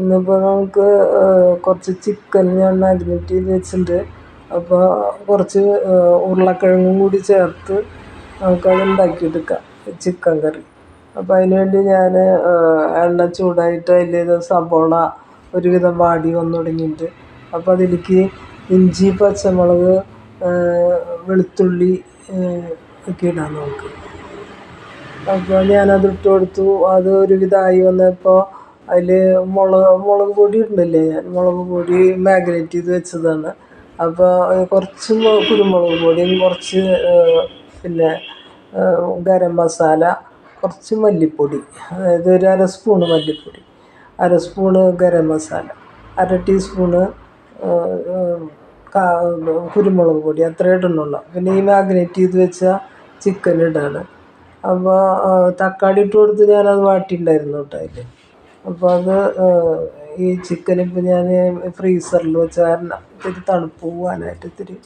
ഇന്നിപ്പോൾ നമുക്ക് കുറച്ച് ചിക്കൻ ഞാൻ മാഗ്നേറ്റ് ചെയ്ത് വെച്ചിട്ടുണ്ട്. അപ്പോൾ കുറച്ച് ഉരുളക്കിഴങ്ങും കൂടി ചേർത്ത് നമുക്കത് ഉണ്ടാക്കിയെടുക്കാം ചിക്കൻ കറി. അപ്പോൾ അതിന് വേണ്ടി ഞാൻ എണ്ണ ചൂടായിട്ട് അതിൽ സബോള ഒരുവിധം വാടി വന്നു തുടങ്ങിയിട്ടുണ്ട്. അപ്പോൾ അതിലേക്ക് ഇഞ്ചി പച്ചമുളക് വെളുത്തുള്ളി ഒക്കെ ഇടാം നമുക്ക് അപ്പോൾ ഞാനത് ഇട്ട് കൊടുത്തു. അത് ഒരുവിധമായി വന്നപ്പോൾ അതിൽ മുളക് മുളക് പൊടി ഉണ്ടല്ലേ? മുളക് പൊടി മാഗ്നേറ്റ് ചെയ്ത് വെച്ചതാണ്. അപ്പോൾ കുറച്ച് കുരുമുളക് പൊടിയും കുറച്ച് പിന്നെ ഗരം മസാല കുറച്ച് മല്ലിപ്പൊടി. അതായത് ഒരു അര സ്പൂണ് മല്ലിപ്പൊടി അര സ്പൂണ് ഗരം മസാല അര ടീസ്പൂണ് കുരുമുളക് പൊടി അത്രയേ ഇടുന്നുള്ളൂ. പിന്നെ ഈ മാഗ്നേറ്റ് ചെയ്ത് വെച്ച ചിക്കൻ ഇടാണ്. അപ്പോൾ തക്കാളി ഇട്ട് കൊടുത്ത് ഞാനത് വാട്ടിയിട്ടുണ്ടായിരുന്നു കേട്ടോ അതിൽ അപ്പോൾ അത് ഈ ചിക്കൻ ഇപ്പോൾ ഞാൻ ഫ്രീസറിൽ വെച്ച കാരണം ഇത്തിരി തണുപ്പ് പോകാനായിട്ട് ഇത്തിരി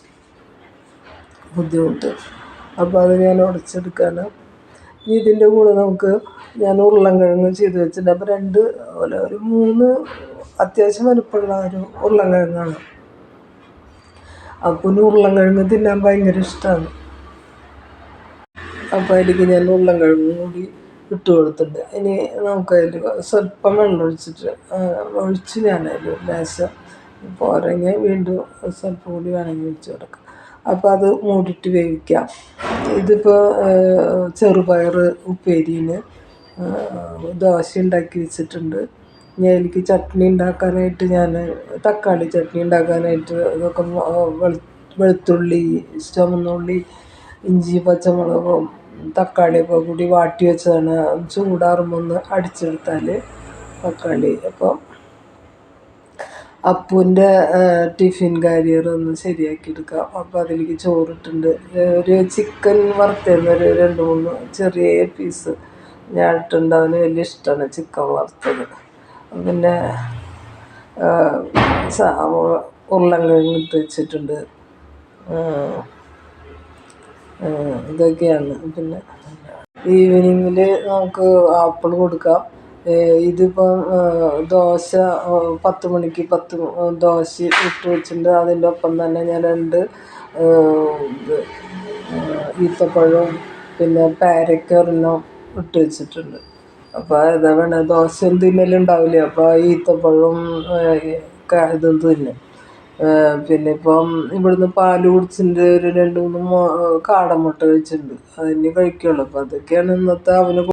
ബുദ്ധിമുട്ട്. അപ്പോൾ അത് ഞാൻ ഉടച്ചെടുക്കാനാണ് ഇനി ഇതിന്റെ കൂടെ നമുക്ക് ഞാൻ ഉരുളൻകിഴങ്ങ് ചെയ്ത് വെച്ചിട്ടുണ്ട്. അപ്പോൾ രണ്ട് അല്ല ഒരു മൂന്ന് അത്യാവശ്യം വലുപ്പമുള്ള ഒരു ഉരുളൻകിഴങ്ങാണ് അപ്പൂന് ഉരുളൻകിഴങ്ങ് തിന്നാൻ ഭയങ്കര ഇഷ്ടമാണ് അപ്പോൾ അതിലേക്ക് ഞാൻ ഉരുളൻകിഴങ്ങും കൂടി ഇട്ട് കൊടുത്തിട്ടുണ്ട്. ഇനി നമുക്കതിൽ സ്വല്പം വെള്ളം ഒഴിച്ചിട്ട് ഒഴിച്ച് ഞാൻ അതിൽ ലേശം പോരെങ്കിൽ വീണ്ടും സ്വല്പം കൂടി വേണമെങ്കിൽ ഒഴിച്ച് കൊടുക്കാം. അപ്പോൾ അത് മൂടിയിട്ട് വേവിക്കാം. ഇതിപ്പോൾ ചെറുപയർ ഉപ്പേരിന് ദോശ ഉണ്ടാക്കി വെച്ചിട്ടുണ്ട്. ഞാൻ എനിക്ക് ചട്നി ഉണ്ടാക്കാനായിട്ട് ഞാൻ തക്കാളി ചട്നി ഉണ്ടാക്കാനായിട്ട് ഇതൊക്കെ വെളു വെളുത്തുള്ളി ചുവന്നുള്ളി ഇഞ്ചി പച്ചമുളകും തക്കാളിയൊക്കെ കൂടി വാട്ടി വെച്ചതാണ്. ചൂടാറുമ്പോൾ ഒന്ന് അടിച്ചെടുത്താൽ തക്കാളി. അപ്പോൾ അപ്പൂന്റെ ടിഫിൻ കാരിയർ ഒന്ന് ശരിയാക്കി എടുക്കാം അപ്പോൾ അതിലേക്ക് ചോറിട്ടുണ്ട്. ഒരു ചിക്കൻ വറുത്തായിരുന്നു ഒരു രണ്ട് മൂന്ന് ചെറിയ പീസ് ഞാൻ ഇട്ടുണ്ട് അവന് വലിയ ഇഷ്ടമാണ് ചിക്കൻ വറുത്തത്. പിന്നെ ഉരുളൻകിഴങ്ങ് ഇട്ട് വെച്ചിട്ടുണ്ട്. ഇതൊക്കെയാണ്. പിന്നെ ഈവനിങ്ങിൽ നമുക്ക് ആപ്പിൾ കൊടുക്കാം. ഇതിപ്പം ദോശ പത്ത് മണിക്ക് പത്ത് ദോശ ഇട്ട് വെച്ചിട്ടുണ്ട്. അതിന്റെ ഒപ്പം തന്നെ ഞാൻ രണ്ട് ഈത്തപ്പഴവും പിന്നെ ഒരെണ്ണം ഇട്ട് വെച്ചിട്ടുണ്ട്. അപ്പോൾ ഏതാ വേണേൽ ദോശ തിന്നലുണ്ടാവില്ലേ അപ്പോൾ ഈത്തപ്പഴവും ഇതും തിന്നും. പിന്നെ ഇപ്പം ഇവിടുന്ന് പാൽ കുടിച്ചിട്ടുണ്ട് ഒരു രണ്ട് മൂന്ന് കാടമുട്ട കഴിച്ചിട്ടുണ്ട്. അത് തന്നെ കഴിക്കുകയുള്ളൂ അപ്പോൾ അതൊക്കെയാണ് ഇന്നത്തെ അവന്